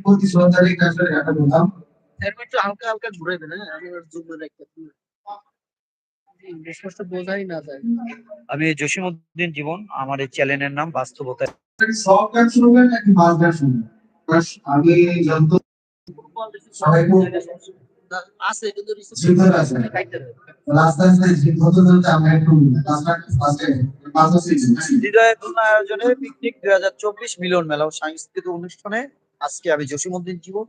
প্রতি বললাম একটু হালকা হালকা ঘুরে দেন হ্যাঁ আমি জুম রাখতে স্পষ্ট বোঝাই না আমি জসিমউদ্দিন জীবন আমার এই চ্যানেলের নাম বাস্তবতা সব গান শুনবেন নাকি গান শুনবেন? আমি সবাই আছে কিন্তু আমরা একটু আয়োজনে পিকনিক দুই হাজার চব্বিশ মিলন মেলা ও সাংস্কৃতিক অনুষ্ঠানে আজকে আমি জসিমউদ্দিন জীবন।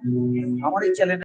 আমার এই চ্যানেলে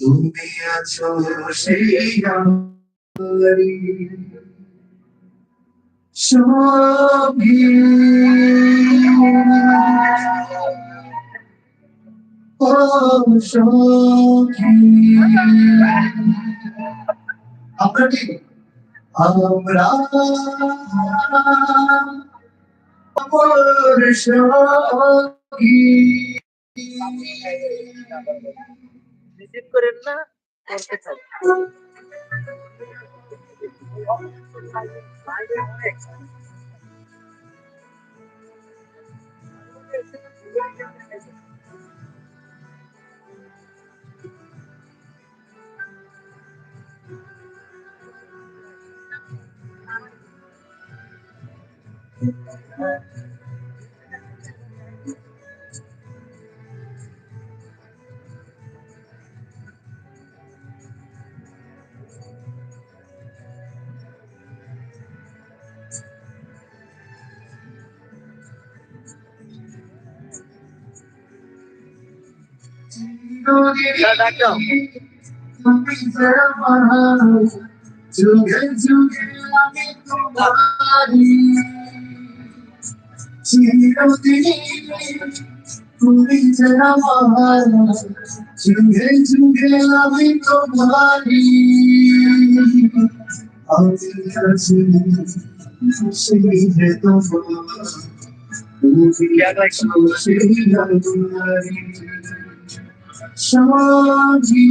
তুমি আছো সেই আমারই সবই ও সখী আমরা। আমরা আমার রিসিভ করেন না করতে থাক যুগে যুগে আমি তোমারি চিরদিন তুমি যে আমার যুগে যুগে আমি তোমারি আমি আছি সেই যে তোমার। তুমি সেই আমারি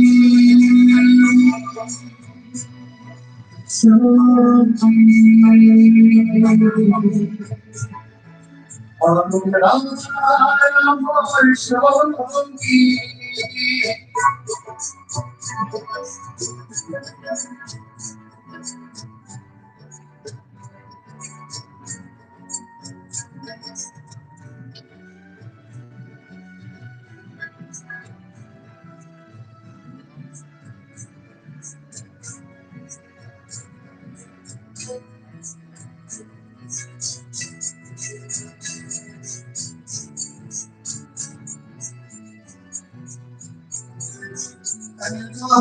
সজি সজি আমরা আমার সঙ্গী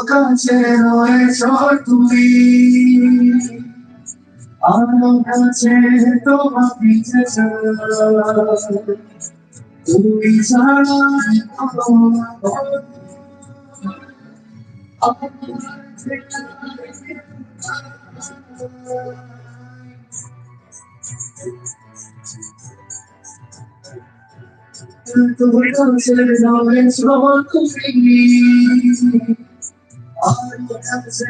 কাছে রয়েছ তুমি আমার কাছে তোমার পিছে তুমি ছাড়া তুমি কাছে রয়েছ তুমি আর কাছে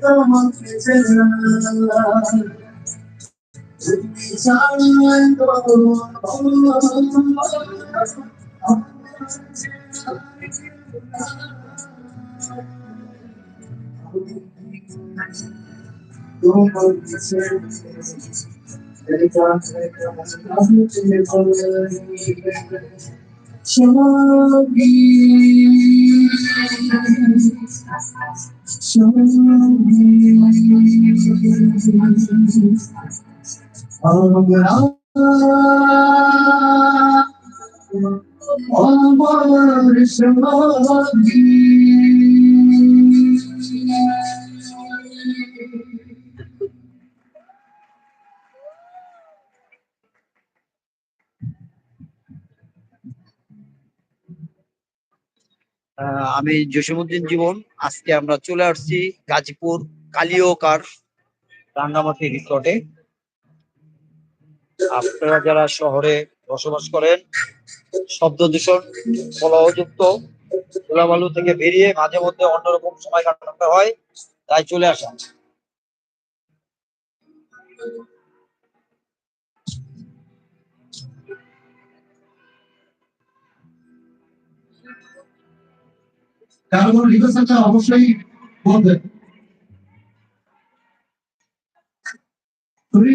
তোমাকে চেনা তুমি জানেন তোমার কাছে আমি জসিমুদ্দিন জীবন, আজকে আমরা চলে আসছি গাজীপুর কালিওকার রাঙ্গামাটি রিসর্টে আপনারা যারা শহরে বসবাস করেন, শব্দ দূষণ, কলহযুক্ত ধুলাবালু থেকে বেরিয়ে মাঝে মধ্যে অন্যরকম সময় কাটাতে হয়, তাই চলে আসা। কারও কোনো রিকোয়েস্ট আছে অবশ্যই বলবেন তুমি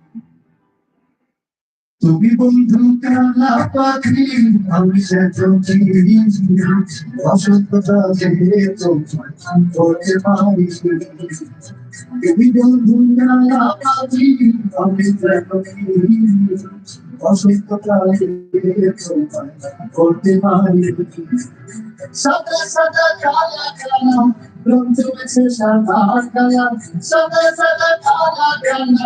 তুমি বন্ধু কালা পাখি, আমি তোমার পারি তুমি বন্ধু কালা পাখি, আমি যাবে করতে পারি সাদা সাদা কালা কালা, রং জমেছে সাদা কালা। সাদা সাদা কালা কালা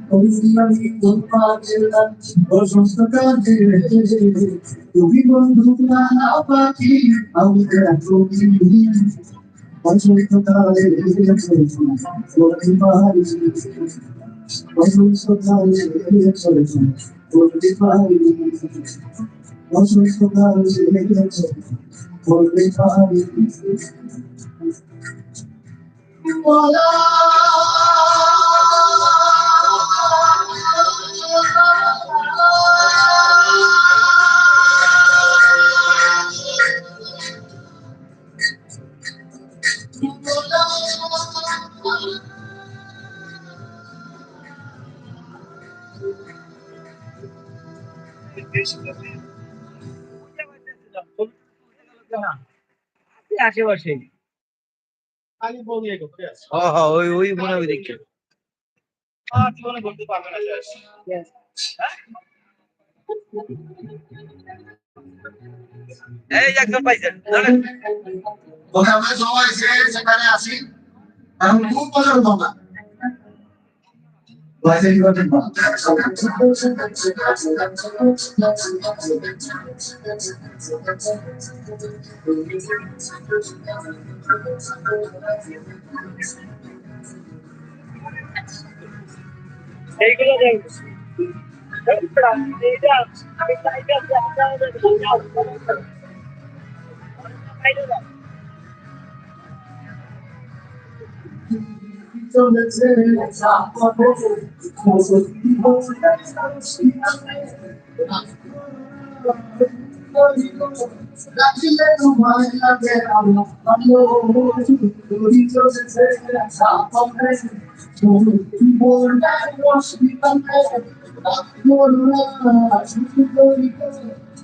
তুমি বন্ধু কালা পাখি আমি দেখি বসন্ত কালে করতে পারি বসন্ত কালে আশেপাশে। হ্যাঁ, হ্যাঁ, ওই মনে হবে দেখতে বলতে পারবে না এই সবাই সেখানে আসি। কারণ খুব মজার কথা এইগুলো এইটা আমি চাইটা আপনারা From the very top of the because of people that don't see Lucky little one I get on the Duty goes and says that top of the because of people that don't see my Lucky little one I get on the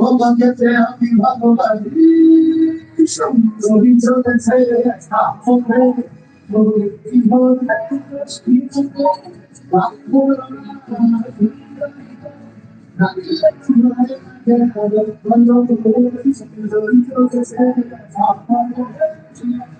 তোমাকে যে আমি ভালোবাসি সুন্দরী চলেছে আপনে Thank you.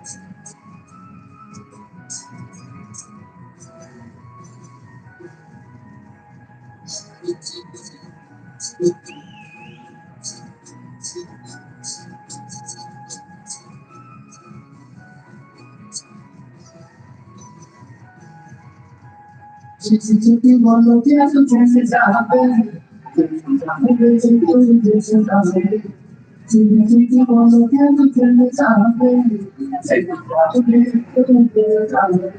지지지지 멀로 계속 주시자하네. 자매를 지켜 주시자하네 지지지지 멀로 계속 주시자하네 제자들을 지켜 주시자하네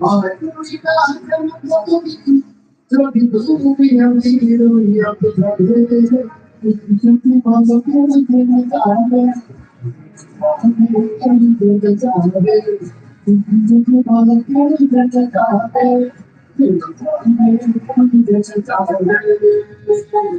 어느 누리가 한 명도 없는 जब भी बेवकूफ़ी हम भी हीरो ही आप तो जाते हैं इस विषय की बात सबके लिए खेलने का आनंद है मौसम में उत्तर भी खेलने का आनंद है इस विषय की बात सबके लिए खेलने का आनंद है मौसम में उत्तर भी खेलने का आनंद है